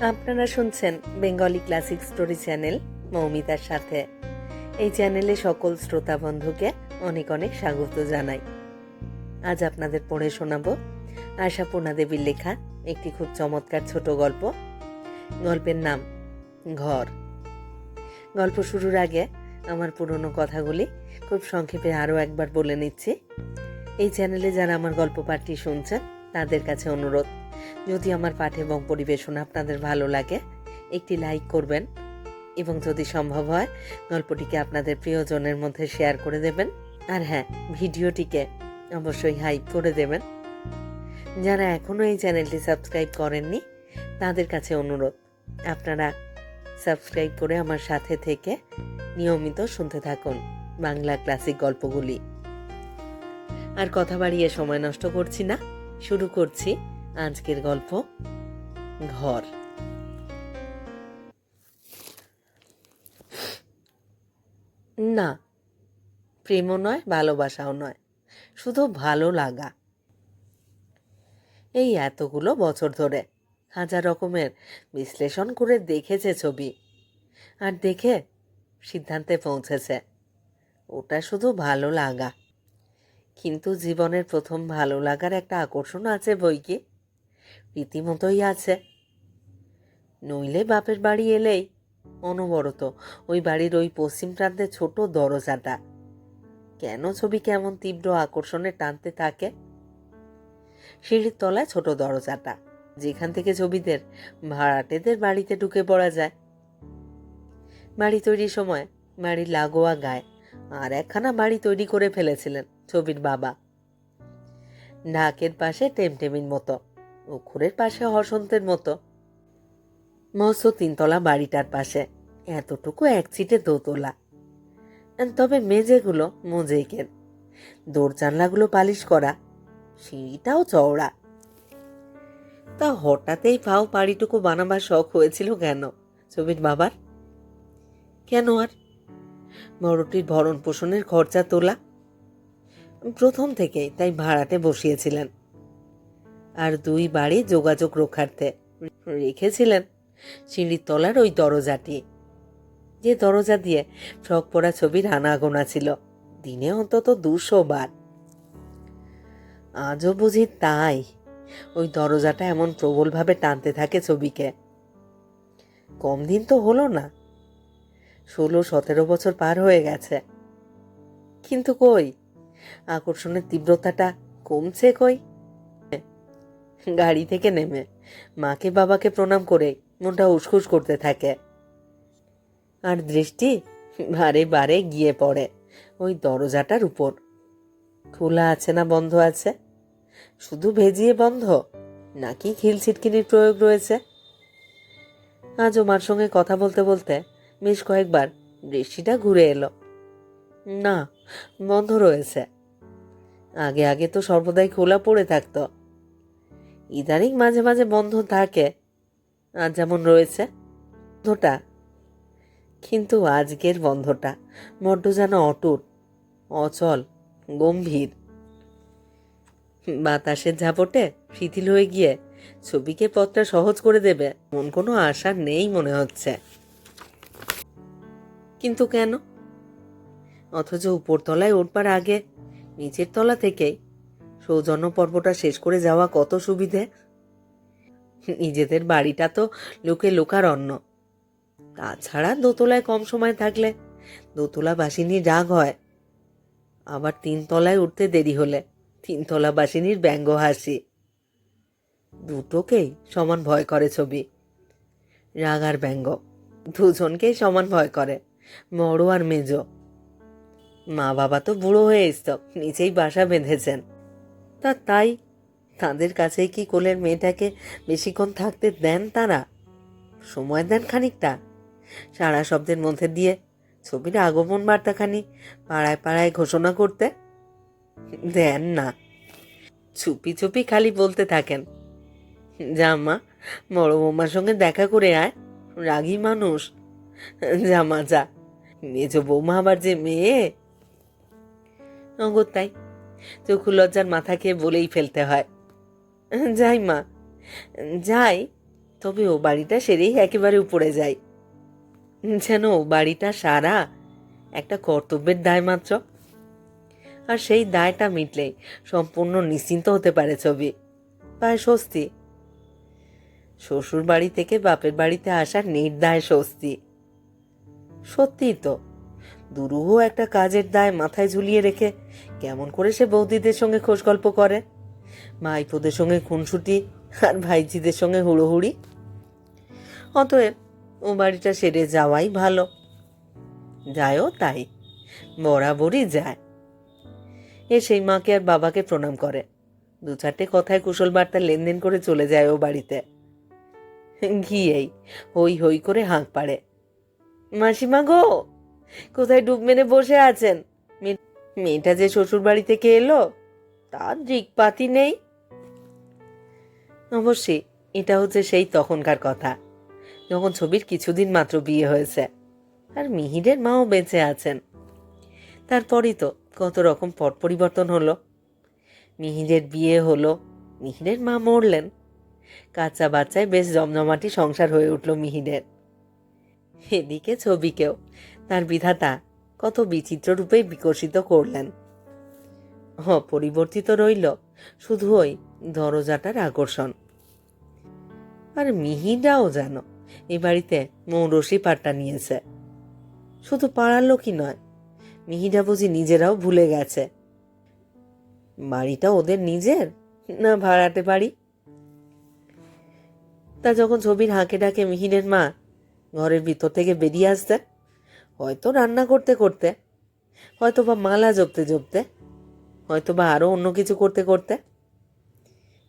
আপনারা শুনছেন Bengali classic story channel মৌমিতার সাথে। এই চ্যানেলে সকল শ্রোতা বন্ধুকে অনেক অনেক স্বাগত জানাই। আজ আপনাদের পড়ে শোনাবো আশাপূর্ণা দেবীর লেখা একটি খুব চমৎকার ছোট গল্প। গল্পের নাম ঘর। গল্প শুরুর আগে আমার পুরনো কথাগুলি খুব সংক্ষেপে আরও একবার বলে নিচ্ছি। এই চ্যানেলে যারা আমার গল্প পাঠটি শুনছেন, তাদের কাছে অনুরোধ, যদি আমার পাঠ এবং পরিবেশন আপনাদের ভালো লাগে, একটি লাইক করবেন এবং যদি সম্ভব হয়, গল্পটিকে আপনাদের প্রিয়জনের মধ্যে শেয়ার করে দেবেন। আর হ্যাঁ ভিডিওটিকে অবশ্যই হাইপ করে দেবেন। যারা এখনও এই চ্যানেলটি সাবস্ক্রাইব করেননি, তাদের কাছে অনুরোধ, আপনারা সাবস্ক্রাইব করে আমার সাথে থেকে নিয়মিত শুনতে থাকুন। বাংলা ক্লাসিক গল্পগুলি। আর কথা বাড়িয়ে সময় নষ্ট করছি না, শুরু করছি আজকের গল্প, ঘর। না, প্রেমও নয়, ভালোবাসাও নয়, শুধু ভালো লাগা। এই এতগুলো বছর ধরে হাজার রকমের বিশ্লেষণ করে দেখেছে ছবি, আর দেখে সিদ্ধান্তে পৌঁছেছে। ওটা শুধু ভালো লাগা। কিন্তু জীবনের প্রথম ভালো লাগার একটা আকর্ষণ আছে বই কি রীতিমতোই আছে। নইলে বাপের বাড়ি এলেই অনবরত ওই বাড়ির ওই পশ্চিম প্রান্তে ছোট দরজাটা। কেন ছবি কেমন তীব্র আকর্ষণে টানতে থাকে? সিঁড়ির তলায় ছোট দরজাটা, যেখান থেকে ছবিদের, ভাড়াটেদের বাড়িতে ঢুকে পড়া যায়। বাড়ি তৈরির সময় বাড়ির লাগোয়া গায়ে আর একখানা বাড়ি তৈরি করে ফেলেছিলেন ছবির বাবা। ঢাকের পাশে টেমটেমির মতো, উখুরের পাশে হসন্তের মতো। মস্ত তিনতলা বাড়িটার পাশে, এতটুকু এক চিটে দোতলা। তবে মেঝেগুলো মোজেকের দৌড় জানলাগুলো পালিশ করা, সিঁড়িটাও চওড়া। তা হঠাৎই পাও বাড়িটুকু বানাবার শখ হয়েছিল কেন ছবির বাবার? কেন আর বড়টির ভরণ পোষণের খরচা তোলা। প্রথম থেকেই তাই ভাড়াতে বসিয়েছিলেন। আর দুই বাড়ি যোগাযোগ রক্ষার্থে রেখেছিলেন সিঁড়ির তলার ওই দরজাটি। যে দরজা দিয়ে শখ পড়া ছবির আনাগোনা ছিল, দিনে অন্তত দুশো বার। আজও বুঝি তাই ওই দরজাটা এমন প্রবলভাবে টানতে থাকে ছবিকে। কম দিন তো হলো না ষোলো, সতেরো বছর পার হয়ে গেছে। কিন্তু কই? আকর্ষণের তীব্রতাটা কমছে কই? গাড়ি থেকে নেমে মাকে বাবাকে প্রণাম করে মনটা উসখুস করতে থাকে। আর দৃষ্টি বারে বারে গিয়ে পড়ে ওই দরজাটার উপর। খোলা আছে না, বন্ধ আছে? শুধু ভেজিয়ে বন্ধ নাকি খিল ছিটকিনির প্রয়োগ রয়েছে? আজও মার সঙ্গে কথা বলতে বলতে বেশ কয়েকবার দৃষ্টিটা ঘুরে এলো। না, বন্ধ রয়েছে। আগে আগে তো সর্বদাই খোলা পড়ে থাকতো। ইদানিং মাঝে মাঝে বন্ধ থাকে। আর যেমন রয়েছে, বন্ধটা। কিন্তু আজকের বন্ধটা বড্ড যেন অটুট, অচল, গম্ভীর। বাতাসের ঝাপটে শিথিল হয়ে গিয়ে ছবিকে পথটা সহজ করে দেবে মন কোনো আশা নেই মনে হচ্ছে। কিন্তু কেন? অথচ উপরতলায় উঠবার আগে নিচের তলা থেকেই সৌজন্য পর্বটা শেষ করে যাওয়া কত সুবিধে? নিজেদের বাড়িটা তো লোকে লোকারণ্য। তাছাড়া দোতলায় কম সময় থাকলে দোতলা বাসিনীর রাগ হয়। আবার তিনতলায় উঠতে দেরি হলে তিনতলা বাসিনীর ব্যঙ্গ হাসি। দুটোকেই সমান ভয় করে ছবি। রাগ আর ব্যঙ্গ, দুজনকেই সমান ভয় করে। বড় আর মেজ। মা বাবা তো বুড়ো হয়ে এসত নিচেই বাসা বেঁধেছেন। তা তাই তাদের কাছেই কি কোলের মেয়েটাকে বেশিক্ষণ থাকতে দেন তারা? সময় দেন খানিকটা। সারা শব্দের মধ্যে দিয়ে ছবির আগমন বার্তাখানি পাড়ায় পাড়ায় ঘোষণা করতে দেন না। চুপি চুপি খালি বলতে থাকেন জামা বড় বৌমার সঙ্গে দেখা করে আয়, রাগী মানুষ। জামা যা। মেজ বৌমা আবার যে মেয়ে? নগদ তাই। চক্ষু লজ্জার মাথাকে বলেই ফেলতে হয়। যাই, মা। যাই, তবে ও বাড়িটা সেরেই একেবারে উপরে যাই যেন ও বাড়িটা সারা একটা কর্তব্যের দায় মাত্র। আর সেই দায়টা মিটলেই সম্পূর্ণ নিশ্চিন্ত হতে পারে ছবি। পায় স্বস্তি। শ্বশুর বাড়ি থেকে বাপের বাড়িতে আসার নির্দায় স্বস্তি। সত্যিই তো। দুরূহ একটা কাজের দায় মাথায় ঝুলিয়ে রেখে কেমন করে সে বৌদিদের সঙ্গে খোঁজ গল্প করে? মাইপোদের সঙ্গে খুনসুটি আর ভাইজিদের সঙ্গে হুড়োহুড়ি? অতএব ও বাড়িটা সেরে যাওয়াই ভালো। যায়ও তাই, বরাবরই যায়। এ সেই মাকে আর বাবাকে প্রণাম করে। দু চারটে কথায় কুশল বার্তা লেনদেন করে চলে যায় ও বাড়িতে। গিয়েই হই হই করে হাঁক পাড়ে। মাসিমা গো কোথায় ডুব মেরে বসে আছেন? মেয়েটা যে শ্বশুর বাড়ি থেকে এলো, তার দিকপাতি নেই। অবশ্যই, এটা হচ্ছে সেই তখনকার কথা, যখন ছবির কিছুদিন মাত্র বিয়ে হয়েছে। আর মিহিরের মাও বেঁচে আছেন। তারপরই তো কত রকম পট পরিবর্তন হলো। মিহিরের বিয়ে হলো, মিহিরের মা মরলেন। কাঁচা বাচ্চায় বেশ জমজমাটি সংসার হয়ে উঠল মিহিরের। এদিকে ছবিকেও। তার বিধাতা কত বিচিত্র রূপে বিকশিত করলেন। অপরিবর্তিত রইল শুধু ওই দরজাটার আকর্ষণ। আর মিহিরাও যেন এ বাড়িতে মৌরসি পাট্টা নিয়েছে। শুধু পাড়ার লোকই নয় মিহিরা বুঝি নিজেরাও ভুলে গেছে। বাড়িটা ওদের নিজের না ভাড়াতে বাড়ি? তা যখন ছবির হাঁকে ডাকে মিহিরের মা ঘরের ভিতর থেকে বেরিয়ে আসতে। হয়তো রান্না করতে করতে, হয়তো বা মালা জপতে জপতে, হয়তো বা আরও অন্য কিছু করতে করতে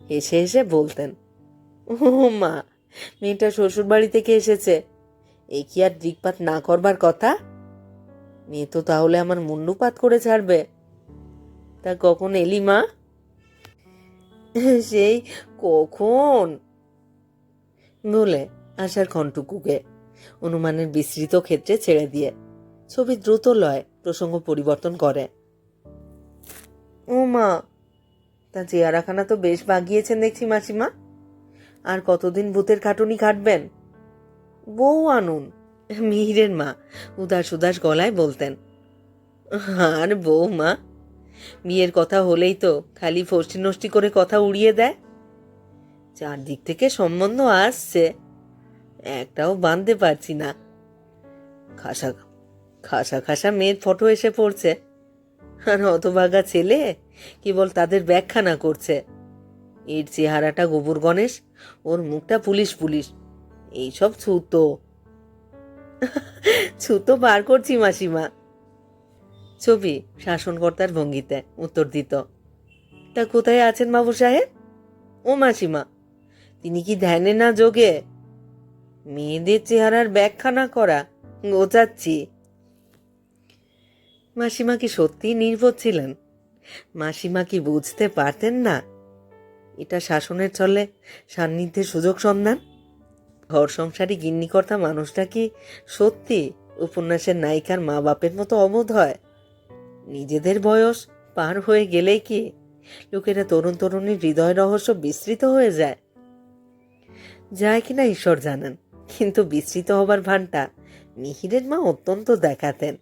এসে এসে বলতেন, ও মা, মেয়েটা শ্বশুর বাড়ি থেকে এসেছে, এ কি আর দিকপাত না করবার কথা? মেয়ে তো তাহলে আমার মুন্ডুপাত করে ছাড়বে। তা কখন এলি মা? সেই কখন? বলে আশার খন্টুকুকে। অনুমানের বিস্তৃত ক্ষেত্রে ছেড়ে দিয়ে। ছবি দ্রুত লয়, প্রসঙ্গ পরিবর্তন করে। ও মা, তা চেয়ারাখানা তো বেশ বাগিয়েছেন দেখছি মাসিমা। আর কতদিন ভূতের খাটুনি খাটবেন? বউ আনুন মিহিরের মা, উদাস উদাস গলায় বলতেন। আর বউ মা, বিয়ের কথা হলেই তো খালি ফষ্টি নষ্টি করে কথা উড়িয়ে দেয়। চারদিক থেকে সম্বন্ধ আসছে। একটাও বাঁধতে পারছি না। খাসা খাসা খাসা মেয়ের ফটো এসে পড়ছে। আর হতভাগা ছেলে, কেবল তাদের ব্যাখ্যানা করছে। এর চেহারাটা গোবর গণেশ, ওর মুখটা পুলিশ পুলিশ। এইসব ছুতো। ছুতো বার করছি মাসিমা। ছবি শাসনকর্তার ভঙ্গিতে উত্তর দিত তা কোথায় আছেন বাবু সাহেব? ও মাসিমা, তিনি কি ধ্যানে না যোগে? মেয়েদের চেহারার ব্যাখ্যা না করা গোচাচ্ছি। মাসিমা কি সত্যিই নির্বোধ ছিলেন? মাসিমা কি বুঝতে পারতেন না? এটা শাসনের চলে সান্নিধ্যের সুযোগ সন্ধান? ঘর সংসারী গিন্নিকর্তা মানুষটা কি সত্যি উপন্যাসের নায়িকার মা বাপের মতো অবোধ হয়? নিজেদের বয়স পার হয়ে গেলেই কি লোকেরা তরুণ তরুণীর হৃদয় রহস্য বিস্তৃত হয়ে যায়? যায় কিনা ঈশ্বর জানেন। কিন্তু বিস্তৃত হবার ভানটা মিহিরের মা অত্যন্ত দেখাতেন।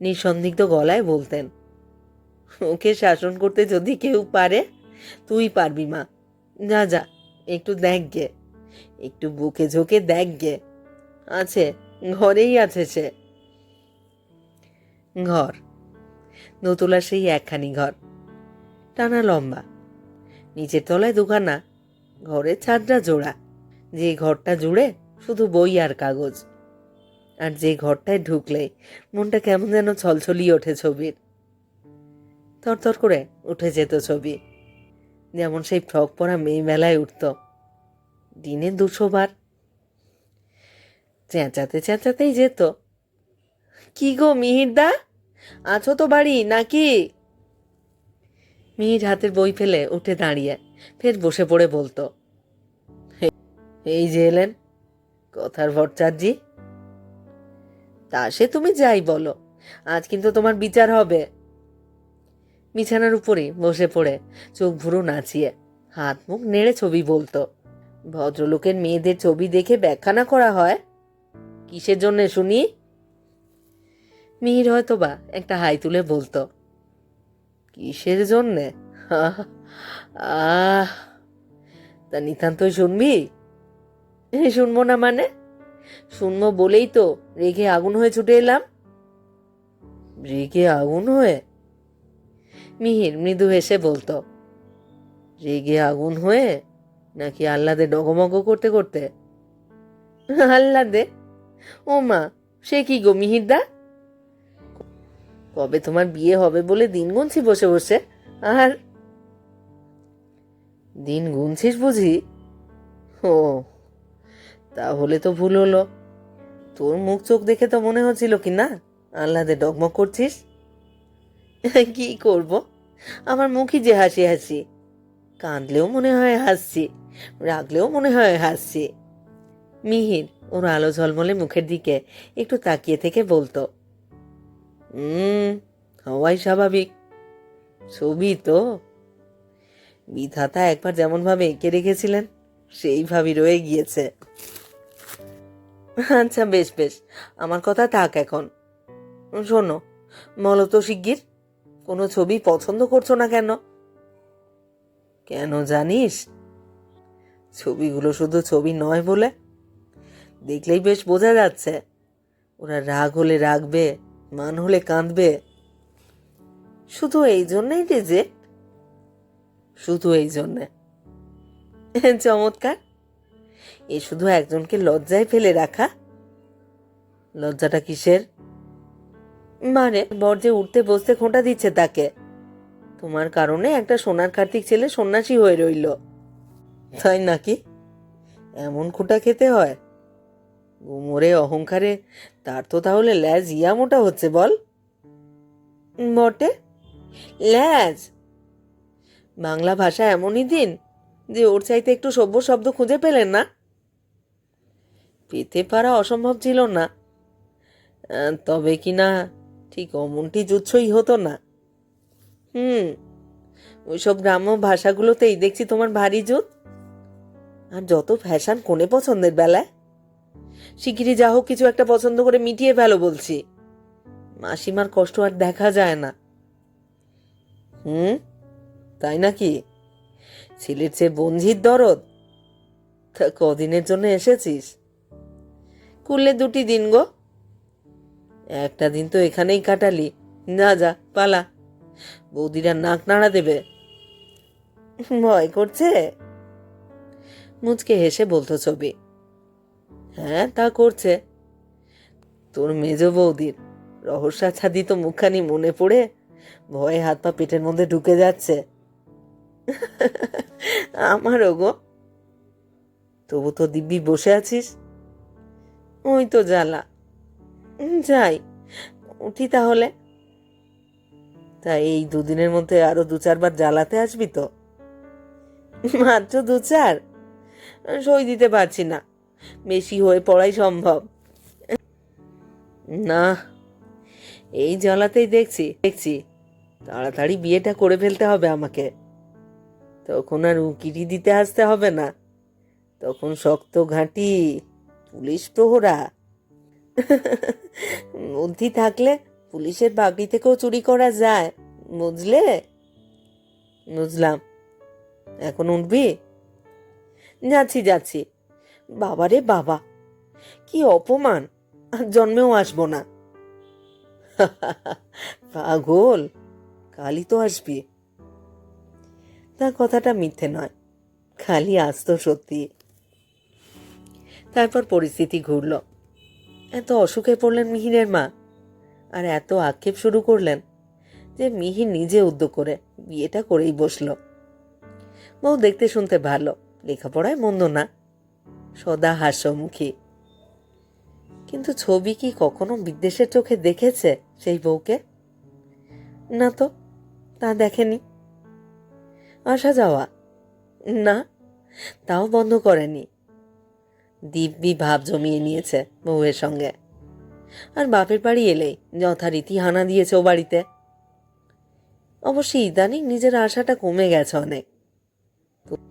নিঃসন্দিগ্ধ গলায় বলতেন, ওকে শাসন করতে যদি কেউ পারে, তুই পারবি মা। যা যা, একটু দেখ গে, একটু বুকে ঝোঁকে দেখ গে। আছে, ঘরেই আছে সে। ঘর দোতলা সেই একখানি ঘর। টানা লম্বা, নিচের তলায় দুখানা, ঘরের ছাদটা জোড়া। যে ঘরটা জুড়ে শুধু বই আর কাগজ। আর যে ঘরটায় ঢুকলে মনটা কেমন যেন ছলছলিয়ে ওঠে ছবির। থরথর করে উঠে যেত ছবি। যেমন সেই ফ্রক পরা মেয়ে মেলায় উঠত। দিনে দুশো বার। চেঁচাতে চেঁচাতেই যেত। কি গো মিহিরদা? আছো তো বাড়ি নাকি? মিহির হাতের বই ফেলে উঠে দাঁড়িয়ে ফের বসে পড়ে বলতো। এই যে এলেন কথার ভট্টাচার্যি। তা সে তুমি যাই বলো, আজ কিন্তু তোমার বিচার হবে। বিছানার উপরে বসে পড়ে, চোখ ভুরু নাচিয়ে, হাত মুখ নেড়ে ছবি বলতো। ভদ্রলোকের মেয়েদের ছবি দেখে ব্যাখ্যা না করা হয়, কিসের জন্যে শুনি? মিহির হয়তো বা একটা হাই তুলে বলতো, কিসের জন্যে? আহ, তা নিতান্তই শুনবি? শুনব না মানে? শুনব বলেই তো রেগে আগুন হয়ে ছুটে এলাম। রেগে আগুন হয়ে? মিহির মৃদু হেসে বলতো, রেগে আগুন হয়ে? নাকি আহ্লাদে ডগমগ করতে করতে? আহ্লাদে? ও মা, সে কি গো মিহিরদা কবে তোমার বিয়ে হবে বলে দিন গুনছি বসে বসে, আর? দিন গুনছিস বুঝি? ও তাহলে তো ভুল হলো। তোর মুখ চোখ দেখে তো মনে হচ্ছিল কি না? আহ্লাদে ডগমগ করছিস? কি করব? আমার মুখই যে হাসি হাসি। কাঁদলেও মনে হয় হাসছি, রাগলেও মনে হয় হাসছি। মিহির, ওর আলো ঝলমলে মুখের দিকে একটু তাকিয়ে থেকে বলতো হুম হওয়াই স্বাভাবিক। ছবি তো। বিধাতা একবার যেমনভাবে এঁকে রেখেছিলেন, সেইভাবেই রয়ে গিয়েছে। আচ্ছা বেশ বেশ। আমার কথা থাক এখন। শোনো, বলো তো শিগগির, কোনো ছবি পছন্দ করছ না কেন? কেন জানিস? ছবিগুলো শুধু ছবি নয় বলে? দেখলেই বেশ বোঝা যাচ্ছে। ওরা রাগ হলে রাগবে, মান হলে কাঁদবে। শুধু এই জন্যই রিজেক্ট শুধু এই জন্যে। চমৎকার। এ শুধু একজনকে লজ্জায় ফেলে রাখা? লজ্জাটা কিসের? মানে বর যে উঠতে বসতে খোঁটা দিচ্ছে তাকে। তোমার কারণে একটা সোনার কার্তিক ছেলে সন্ন্যাসী হয়ে রইল। তাই নাকি? এমন খোঁটা খেতে হয়? গুমরে অহংকারে, তার তো তাহলে ল্যাজ ইয়া মোটা হচ্ছে বল। বটে? ল্যাজ? বাংলা ভাষা এমনই দিন যে ওর চাইতে একটু সভ্য শব্দ খুঁজে পেলেন না? পেতে পারা অসম্ভব ছিল না। তবে কি না, ঠিক অমনটি জুচ্ছই হতো না। হুম, ওইসব গ্রাম্য ভাষাগুলোতেই দেখছি তোমার ভারী জুত। আর যত ফ্যাশন কোনে পছন্দের বেলায়। শিগগিরই যা হোক কিছু একটা পছন্দ করে মিটিয়ে ফেলো বলছি। মাসিমার কষ্ট আর দেখা যায় না। হুম, তাই নাকি? ছেলের চেয়ে বঞ্ঝির দরদ? তা কদিনের জন্য এসেছিস? কুললে দুটি দিন গো। একটা দিন তো এখানেই কাটালি। না যা, পালা। বৌদিরা নাক নাড়া দেবে। ভয় করছে? মুচকে হেসে বলতো ছবি। হ্যাঁ তা করছে। তোর মেজ বৌদির রহস্যাচ্ছাদিত মুখখানি মনে পড়ে ভয়ে হাত পা পেটের মধ্যে ঢুকে যাচ্ছে। আমারও গো। তবু তো দিব্যি বসে আছিস? ওই তো জ্বালা। যাই, উঠি তাহলে। তা এই দুদিনের মধ্যে আরও দু চারবার জ্বালাতে আসবি তো? মাত্র দু চার? সই দিতে পারছি না। বেশি হয়ে পড়াই সম্ভব। না, এই জ্বালাতেই দেখছি দেখছি। তাড়াতাড়ি বিয়েটা করে ফেলতে হবে আমাকে। তখন আর উকিরি দিতে আসতে হবে না। তখন শক্ত ঘাঁটি পুলিশ প্রহরা। বুদ্ধি থাকলে পুলিশের বাগড়ি থেকেও চুরি করা যায়, বুঝলে? বুঝলাম। এখন উঠবি? যাচ্ছি যাচ্ছি। বাবারে বাবা, কি অপমান, আর জন্মেও আসব না। পাগল, কালই তো আসবি। তার কথাটা মিথ্যে নয়, খালি আসতো সত্যি। তারপর পরিস্থিতি ঘুরল। এত অসুখে পড়লেন মিহিরের মা, আর এত আক্ষেপ শুরু করলেন যে মিহির নিজে উদ্যোগ করে বিয়েটা করেই বসল। বউ দেখতে শুনতে ভালো, লেখাপড়ায় মন্দ না, সদা হাস্যমুখী। কিন্তু ছবি কি কখনো বিদ্বেষের চোখে দেখেছে সেই বউকে? না তো, তা দেখেনি। আসা যাওয়া, না, তাও বন্ধ করেনি। দিব্যি ভাব জমিয়ে নিয়েছে বউয়ের সঙ্গে। আর বাপের বাড়ি এলেই যথারীতি হানা দিয়েছে ও বাড়িতে। অবশ্যই ইদানিং নিজের আশাটা কমে গেছে অনেক।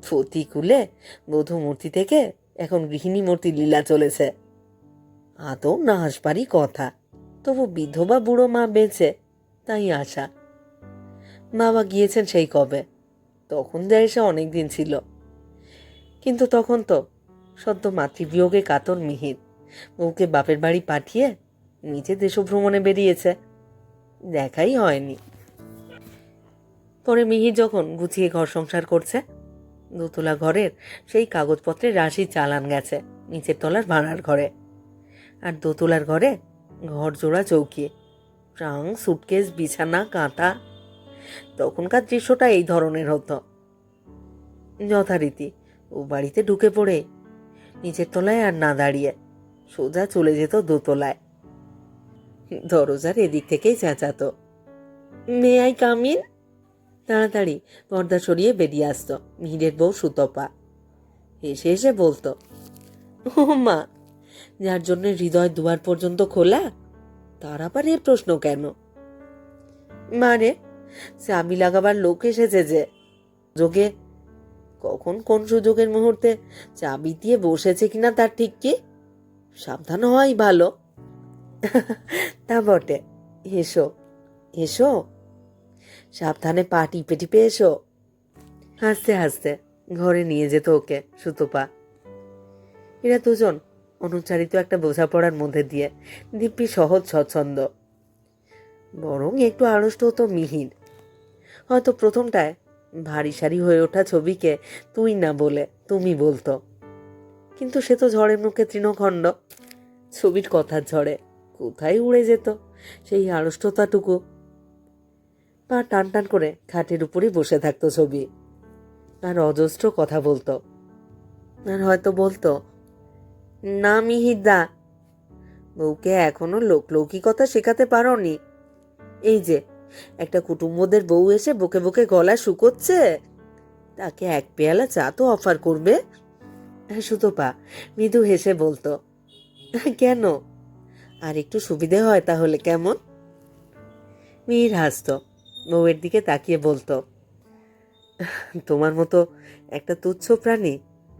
প্রতিকূলে বধূ মূর্তি থেকে এখন গৃহিণী মূর্তি লীলা চলেছে। আদৌ না আসবারই কথা, তবু বিধবা বুড়ো মা বেঁচে, তাই আশা। বাবা গিয়েছেন সেই কবে, তখন যা এসে অনেক দিন ছিল। কিন্তু তখন তো সদ্য মাতৃবিয়োগে কাতর মিহির। বউকে বাপের বাড়ি পাঠিয়ে নিজে দেশভ্রমণে বেরিয়েছে। দেখাই হয়নি। পরে মিহির যখন গুছিয়ে ঘর সংসার করছে, দোতলা ঘরের সেই কাগজপত্রের রাশি চালান গেছে নিচের তলার ভাড়ার ঘরে। আর দোতলার ঘরে ঘর জোড়া চৌকি, ট্রাং, সুটকেস, বিছানা কাঁথা তখনকার দৃশ্যটা এই ধরনের হতো। যথারীতি ও বাড়িতে ঢুকে পড়ে নিচের তলায় আর না দাঁড়িয়ে। সোজা চলে যেত দোতলায়। দরজার এদিক থেকেই চেঁচাতো। মে আই কামিন তাড়াতাড়ি। পর্দা সরিয়ে বেরিয়ে আসতো মিহিরের বউ সুতপা। এসে এসে বলতো, ও মা, যার জন্য হৃদয় দুয়ার পর্যন্ত খোলা? তার আবার এ প্রশ্ন কেন? মানে চাবি লাগাবার লোক এসেছে যে, যোগে কখন কোন সুযোগের মুহূর্তে চাবি দিয়ে বসেছে কিনা তার ঠিক কি? সাবধান হওয়াই ভালো। তা বটে। এসো এসো। সাবধানে পা টিপে টিপে এসো। হাসতে হাসতে ঘরে নিয়ে যেত ওকে সুতোপা এরা দুজন অনুচ্চারিত একটা বোঝাপড়ার মধ্যে দিয়ে দিব্যি সহজ স্বচ্ছন্দ। বরং একটু আড়ষ্ট হতো মিহির। হয়তো প্রথমটায় ভারী সারি হয়ে ওঠা ছবিকে তুই না বলে তুমি বলতো। কিন্তু সে তো ঝড়ের মুখে তৃণখণ্ড। ছবির কথার ঝড়ে কোথায় উড়ে যেত সেই আড়ষ্টতাটুকু। পা টান টান করে খাটের উপরই বসে থাকতো ছবি। আর অজস্র কথা বলতো। আর হয়তো বলতো, না মিহিদা, বউকে এখনও লোকলৌকিকতা শেখাতে পারোনি। এই যে একটা কুটুম্বদের বউ এসে বুকে বুকে গলা শুকোচ্ছে তাকে এক পেয়ালা চা তো অফার করবে। সুতপা মৃদু হেসে বলতো, কেন? আর একটু সুবিধে হয় তাহলে কেমন? মিহির হাসতো, বউয়ের দিকে তাকিয়ে বলতো, তোমার মতো একটা তুচ্ছ প্রাণী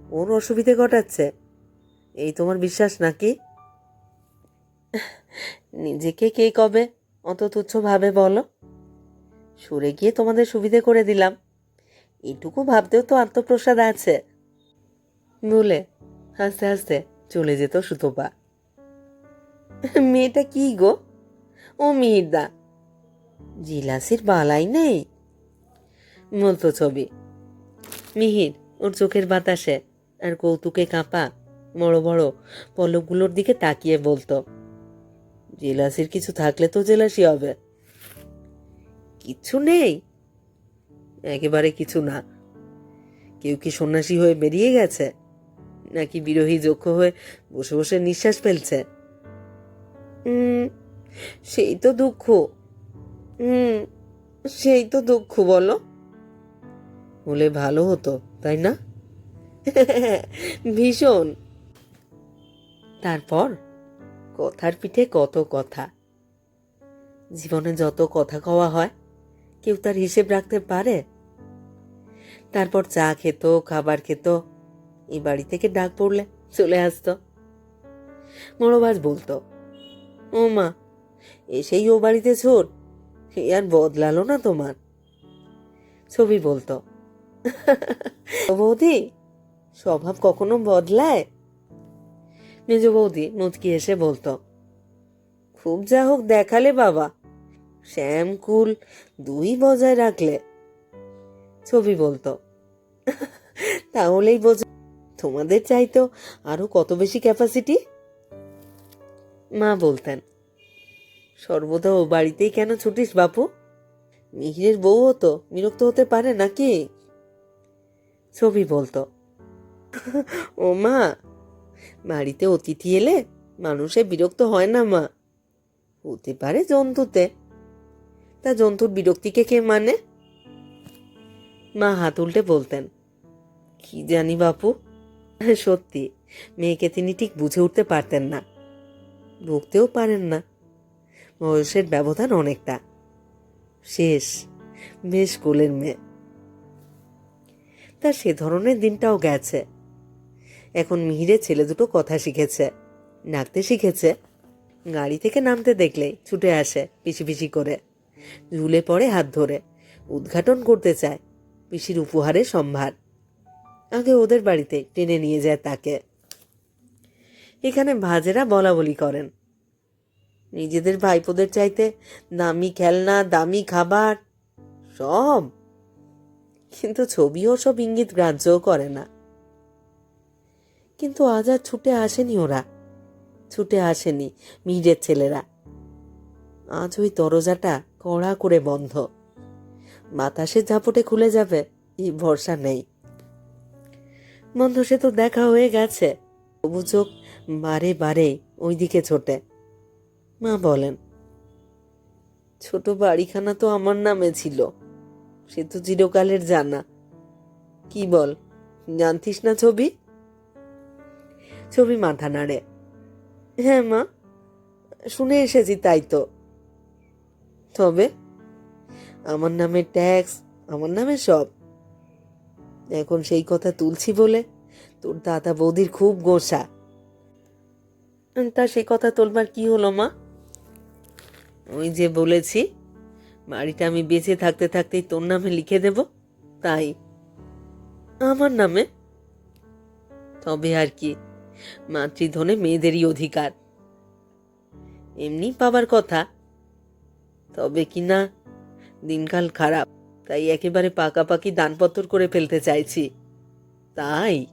ওর অসুবিধে ঘটাচ্ছে। এই তোমার বিশ্বাস নাকি? নিজেকে কে কবে অত তুচ্ছ ভাবে বলো? সরে গিয়ে তোমাদের সুবিধে করে দিলাম। এটুকু ভাবতেও তো আত্মপ্রসাদ আছে। বলে হাসতে হাসতে চলে যেত সুতপা। মেয়েটা কি গো? ও মিহিরদা। জিলাসির বালাই নেই? বলতো ছবি। মিহির ওর চোখের বাতাসে আর কৌতুকে কাঁপা বড় বড় পলকগুলোর দিকে তাকিয়ে বলতো, জেলাসির কিছু থাকলে তো জেলাসি হবে। কিচ্ছু নেই? একেবারে কিছু না। কেউ কি সন্ন্যাসী হয়ে বেরিয়ে গেছে? নাকি বিরোহী যক্ষ হয়ে বসে বসে নিঃশ্বাস ফেলছে? সেই তো দুঃখ। হুম সেই তো দুঃখ, বলো। হলে ভালো হতো, তাই না? ভীষণ। তারপর? কথার পিঠে কত কথা। জীবনে যত কথা কওয়া হয় কেউ তার হিসেব রাখতে পারে? তারপর চা খেত, খাবার খেত। এই বাড়ি থেকে ডাক পড়লে চলে আসতো। মনোবাজ বলতো, ও মা, এসেই ও বাড়িতে ছোট এ আর বদলালো না তোমার। ছবি বলতো বৌদি, স্বভাব কখনো বদলায়? মেজ বৌদি মুচকি এসে বলতো, খুব যা হোক দেখালে বাবা শ্যামকুল দুই বজায় রাখলে। ছবি বলতো। তাহলেই বোঝ তোমাদের চাইতো আরও কত বেশি ক্যাপাসিটি মা বলতেন, সর্বদা ও বাড়িতেই কেন ছুটিস বাপু? মিহিরের বউও তো বিরক্ত হতে পারে নাকি? ছবি বলতো, ও মা, বাড়িতে অতিথি এলে মানুষে বিরক্ত হয় না মা। হতে পারে জন্তুতে তা জন্তুর বিরক্তিকে কে মানে? মা হাত উল্টে বলতেন, কি জানি বাপু? সত্যি, মেয়েকে তিনি ঠিক বুঝে উঠতে পারতেন না বকতেও পারেন না। বয়সের ব্যবধান অনেকটা। শেষ, বেশ কোলের মেয়ে। তা সে ধরনের দিনটাও গেছে। এখন মিহিরে ছেলে দুটো কথা শিখেছে, ডাকতে শিখেছে। গাড়ি থেকে নামতে দেখলেই ছুটে আসে পিছি পিছি করে। ঝুলে পড়ে হাত ধরে। উদ্ঘাটন করতে চায় পিসির উপহারের সম্ভার। আগে ওদের বাড়িতে টেনে নিয়ে যায় তাকে। এখানে ভাজেরা বলা বলি করেন। নিজেদের ভাইপোদের চাইতে দামি খেলনা, দামি খাবার, সব। কিন্তু ছবিও সব ইঙ্গিত গ্রাহ্যও করে না। কিন্তু আজ আর ছুটে আসেনি ওরা। ছুটে আসেনি মিহিরের ছেলেরা। আজ ওই দরজাটা কড়া করে বন্ধ। বাতাসের ঝাপটে খুলে যাবে এই ভরসা নেই। বন্ধ, সে তো দেখা হয়ে গেছে। তবু চোখ বারে বারে ওইদিকে ছোটে। মা বলেন, ছোট বাড়িখানা তো আমার নামে ছিল। সে তো চিরকালের জানা। কি বল, জানতিস না ছবি? ছবি মাথা নাড়ে। হ্যাঁ মা, শুনে এসেছি তাই তো। তবে আমার নামে ট্যাক্স, আমার নামে সব। এখন সেই কথা তুলছি বলে তোর দাদা বৌদির খুব গোসা। তা সেই কথা তোলবার কি হলো, মা? ওই যে বলেছি, বাড়িটা আমি বেঁচে থাকতে থাকতেই তোর নামে লিখে দেব, তাই। আমার নামে? তবে আর কি, মাতৃধনে মেয়েদেরই অধিকার। এমনি পাবার কথা তবে কি না? দিনকাল খারাপ, তাই একেবারে পাকাপাকি দানপত্র করে ফেলতে চাইছি। তাই?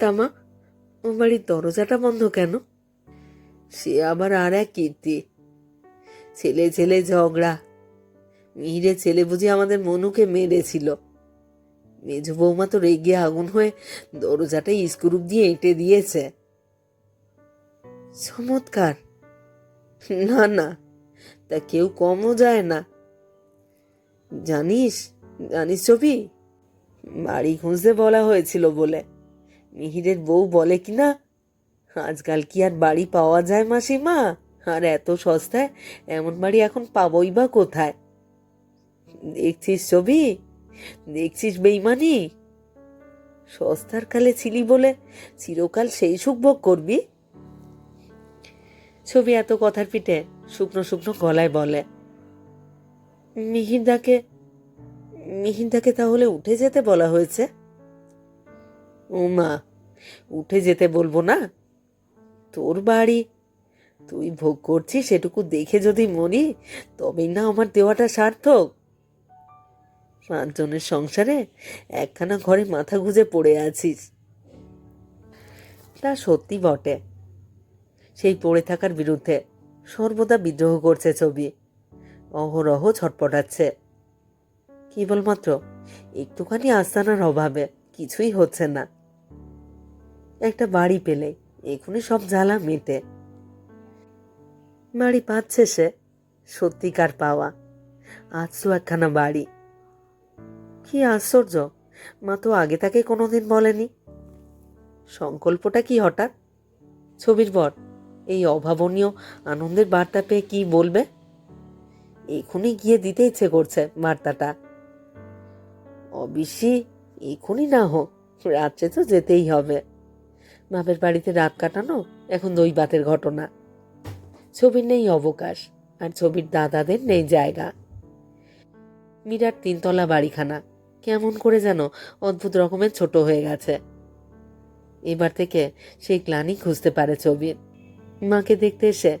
তামা, ও বাড়ির দরজাটা বন্ধ কেন? সে আবার আর এক কীর্তি। ছেলে ছেলে ঝগড়া। মিহিরে ছেলে বুঝি আমাদের মনুকে মেরেছিল। মেজ বৌমা তো রেগে আগুন হয়ে দরজাটা স্ক্রুপ দিয়ে এঁটে দিয়েছে। চমৎকার। না না তা কেউ কমও যায় না। জানিস জানিস ছবি? বাড়ি খুঁজতে বলা হয়েছিল বলে। মিহিরের বউ বলে কি না? আজকাল কি আর বাড়ি পাওয়া যায় মাসিমা? আর এত সস্তায় এমন বাড়ি এখন পাবই বা কোথায়? দেখছিস ছবি? দেখছিস বেইমানি? সস্তার কালে ছিলি বলে চিরকাল সেই সুখ ভোগ করবি? ছবি এত কথার পিঠে শুকনো শুকনো গলায় বলে মিহিরদাকে মিহিরদাকে তাহলে উঠে যেতে বলা হয়েছে? ও মা উঠে যেতে বলব না। তোর বাড়ি, তুই ভোগ করছিস সেটুকু দেখে যদি মরি, তবেই না আমার দেওয়াটা সার্থক। পাঁচজনের সংসারে একখানা ঘরে মাথা গুঁজে পড়ে আছিস। তা সত্যি বটে। সেই পড়ে থাকার বিরুদ্ধে সর্বদা বিদ্রোহ করছে ছবি। অহরহ ছটপটাচ্ছে। কেবলমাত্র একটুখানি আস্তানার অভাবে কিছুই হচ্ছে না। একটা বাড়ি পেলে এখনই সব জ্বালা মেটে। বাড়ি পাচ্ছে সে সত্যিকার পাওয়া। তো একখানা বাড়ি। কি আশ্চর্য, মা তো আগে তাকে কোনোদিন বলেনি। সংকল্পটা কি হঠাৎ? ছবির বর এই অভাবনীয় আনন্দের বার্তা পেয়ে কি বলবে? এখনই গিয়ে দিতে ইচ্ছে করছে বার্তাটা। অবশ্যই এখনই না হোক, রাত্রে তো যেতেই হবে। বাপের বাড়িতে রাত কাটানো এখন দই বাতের ঘটনা। ছবির নেই অবকাশ, আর ছবির দাদাদের নেই জায়গা। বিরাট তিনতলা বাড়িখানা, কেমন করে যেন অদ্ভুত রকমের ছোট হয়ে গেছে। এবার থেকে সেই গ্লানি খুঁজতে পারে ছবির। মাকে দেখতে এসে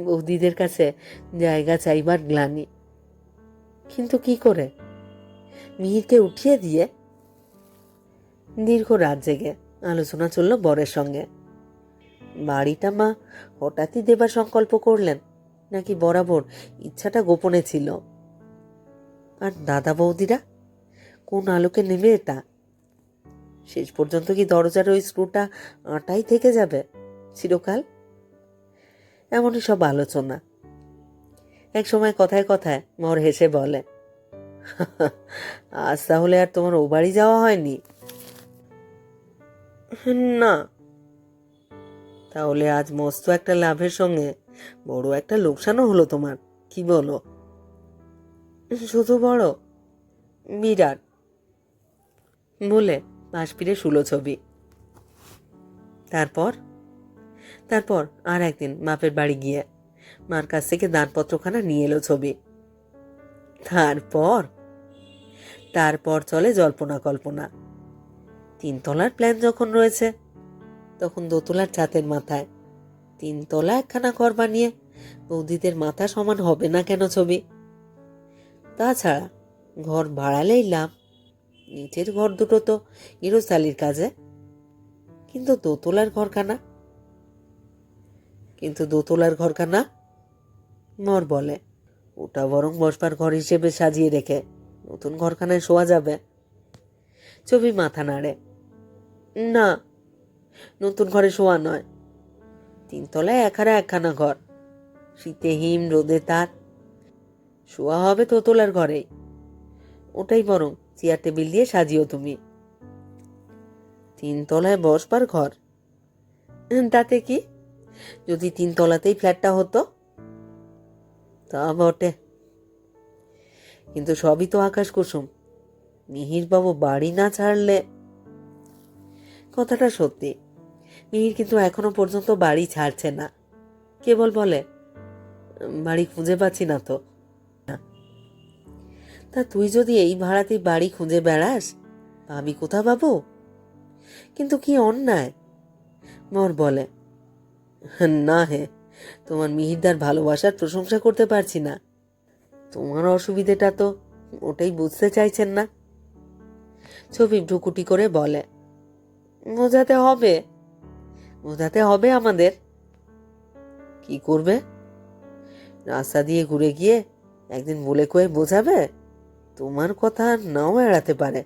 বৌদিদের কাছে জায়গা চাইবার গ্লানি। কিন্তু কি করে? মিহিরকে উঠিয়ে দিয়ে দীর্ঘ রাত জেগে আলোচনা চলল বরের সঙ্গে। বাড়িটা মা হঠাৎই দেবার সংকল্প করলেন, নাকি বরাবর ইচ্ছাটা গোপনে ছিল। আর দাদা বৌদিরা, কোন আলোকে নেবে এটা? শেষ পর্যন্ত কি দরজার ওই স্ক্রুটা আটাই থেকে যাবে চিরকাল? এমনই সব আলোচনা। এক সময় কথায় কথায় মর হেসে বলে, আজ তাহলে আর তোমার ও বাড়ি যাওয়া হয়নি? না। তাহলে আজ মস্ত একটা লাভের সঙ্গে বড় একটা লোকসানও হলো তোমার, কি বলো? শুধু বড়? বিরাট। বলে পাশ ফিরে শুলো ছবি। তারপর তারপর আর একদিন মাপের বাড়ি গিয়ে মার কাছ থেকে দানপত্রখানা নিয়ে এলো ছবি। তারপর? তারপর চলে জল্পনা কল্পনা। তিনতলার প্ল্যান যখন রয়েছে, তখন দোতলার ছাতের মাথায়। তিনতলা একখানা ঘর বানিয়ে বৌদিদের মাথা সমান হবে না কেন ছবি? তাছাড়া ঘর ভাড়ালেই লাভ। নিচের ঘর দুটো তো গৃহস্থালির কাজে। কিন্তু দোতলার ঘরখানা কিন্তু দোতলার ঘরখানা? মর বলে। ওটা বরং বসবার ঘর হিসেবে সাজিয়ে রেখে নতুন ঘরখানায় শোয়া যাবে। ছবি মাথা নাড়ে। না, নতুন ঘরে শোয়া নয়। তিনতলায় একারা একখানা ঘর। শীতে হিম, রোদে তার। শোয়া হবে তোতলার ঘরেই। ওটাই বরং চেয়ার টেবিল দিয়ে সাজিও তুমি। তিনতলায় বসবার ঘর। তাতে কি? যদি তিনতলাতেই ফ্ল্যাটটা হতো, তা বটে। কিন্তু সবই তো আকাশ কুসুম। মিহিরবাবু বাড়ি না ছাড়লে কথাটা সত্যি। মিহির কিন্তু এখনও পর্যন্ত বাড়ি ছাড়ছে না। কেবল বলে, বাড়ি খুঁজে পাচ্ছি না তো। তা তুই যদি এই ভাড়াতেই বাড়ি খুঁজে বেড়াস আমি কোথা পাবো কিন্তু কি অন্যায়? মর বলে। না হে, তোমার মিহিরদার ভালোবাসার প্রশংসা করতে পারছি না। তোমার অসুবিধেটা তো ওটাই বুঝতে চাইছেন না। ছবি ভ্রুকুটি করে বলে, বোঝাতে হবে বোঝাতে হবে আমাদের। কি করবে? রাস্তা দিয়ে ঘুরে গিয়ে একদিন বলে কয়ে বোঝাবে? তোমার কথা নাও এড়াতে পারে।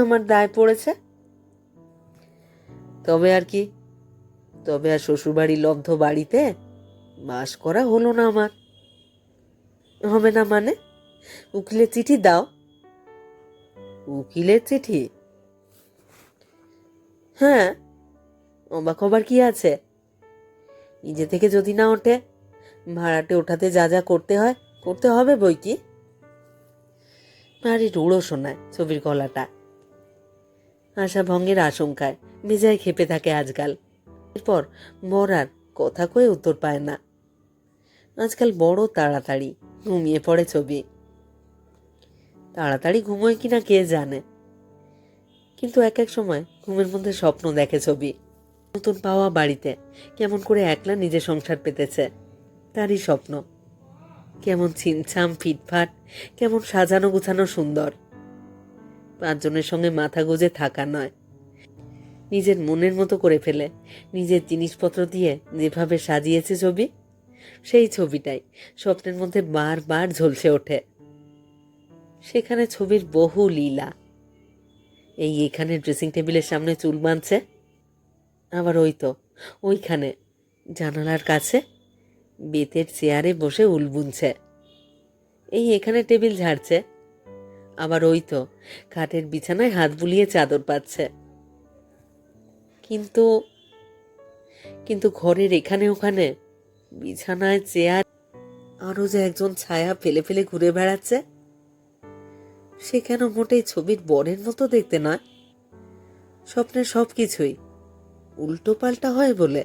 আমার দায় পড়েছে। তবে আর কি তবে আর শ্বশুরবাড়ির লব্ধ বাড়িতে বাস করা হলো না আমার। হবে না মানে? উকিলের চিঠি দাও। উকিলের চিঠি? হ্যাঁ অবাক হবার কি আছে? নিজে থেকে যদি না ওঠে, ভাড়াটে ওঠাতে যা যা করতে হয়, করতে হবে বই কি? আরে রুড়ো শোনায় ছবির গলাটা। আশা ভঙ্গের আশঙ্কায় বেজায় খেপে থাকে আজকাল। এরপর বর আর কথা কয়ে উত্তর পায় না। আজকাল বড় তাড়াতাড়ি ঘুমিয়ে পড়ে ছবি। তাড়াতাড়ি ঘুমোয় কিনা কে জানে। কিন্তু এক এক সময় ঘুমের মধ্যে স্বপ্ন দেখে ছবি। নতুন পাওয়া বাড়িতে কেমন করে একলা নিজে সংসার পেতেছে, তারই স্বপ্ন। কেমন ছিমছাম ফিটফাট, কেমন সাজানো গুছানো সুন্দর। পাঁচজনের সঙ্গে মাথা গুজে থাকা নয় নিজের মনের মতো করে ফেলে। নিজের জিনিসপত্র দিয়ে যেভাবে সাজিয়েছে ছবি, সেই ছবিটাই স্বপ্নের মধ্যে বারবার ঝলসে ওঠে। সেখানে ছবির বহু লীলা। এই এখানে ড্রেসিং টেবিলের সামনে চুল বাঁধছে। আবার ওই তো, ওইখানে জানালার কাছে বেতের চেয়ারে বসে উল বুনছে। এই এখানে টেবিল ঝাড়ছে। আবার ওই তো, খাটের বিছানায় হাত বুলিয়ে চাদর পাচ্ছে। কিন্তু কিন্তু ঘরের এখানে ওখানে বিছানায় চেয়ার আরও যে একজন ছায়া ফেলে ফেলে ঘুরে বেড়াচ্ছে, সে কেন মোটেই ছবির বরের মতো দেখতে নয়? স্বপ্নের সব কিছুই উল্টো পাল্টা হয় বলে।